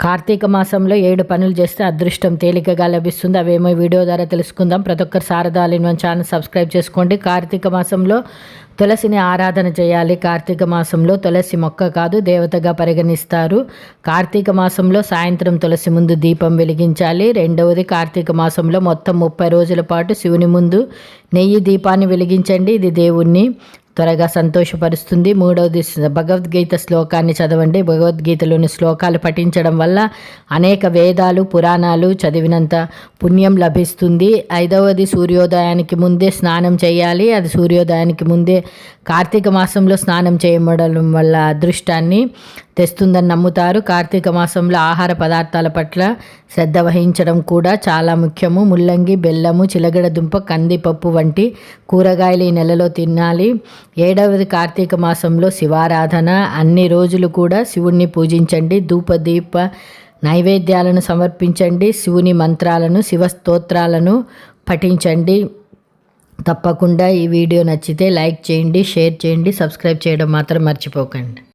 కార్తీక మాసంలో ఏడు పనులు చేస్తే అదృష్టం తేలికగా లభిస్తుంది. అవేమో వీడియో ద్వారా తెలుసుకుందాం. ప్రతి ఒక్కరు శారదాలిని ఛానల్ సబ్స్క్రైబ్ చేసుకోండి. కార్తీక మాసంలో తులసిని ఆరాధన చేయాలి. కార్తీక మాసంలో తులసి మొక్క కాదు దేవతగా పరిగణిస్తారు. కార్తీక మాసంలో సాయంత్రం తులసి ముందు దీపం వెలిగించాలి. రెండవది కార్తీక మాసంలో మొత్తం ముప్పై రోజుల పాటు శివుని ముందు నెయ్యి దీపాన్ని వెలిగించండి. ఇది దేవుణ్ణి త్వరగా సంతోషపరుస్తుంది. మూడవది భగవద్గీత శ్లోకాన్ని చదవండి. భగవద్గీతలోని శ్లోకాలు పఠించడం వల్ల అనేక వేదాలు పురాణాలు చదివినంత పుణ్యం లభిస్తుంది. ఐదవది సూర్యోదయానికి ముందే స్నానం చేయాలి. అది సూర్యోదయానికి ముందే కార్తీక మాసంలో స్నానం చేయడం వల్ల అదృష్టాన్ని తెస్తుందని నమ్ముతారు. కార్తీక మాసంలో ఆహార పదార్థాల పట్ల శ్రద్ధ వహించడం కూడా చాలా ముఖ్యము. ముల్లంగి బెల్లము చిలగడ దుంప కందిపప్పు వంటి కూరగాయలు ఈ నెలలో తినాలి. ఏడవది కార్తీక మాసంలో శివారాధన. అన్ని రోజులు కూడా శివుణ్ణి పూజించండి. ధూపదీప నైవేద్యాలను సమర్పించండి. శివుని మంత్రాలను శివ స్తోత్రాలను పఠించండి. తప్పకుండా ఈ వీడియో నచ్చితే లైక్ చేయండి షేర్ చేయండి సబ్స్క్రైబ్ చేయడం మాత్రం మర్చిపోకండి.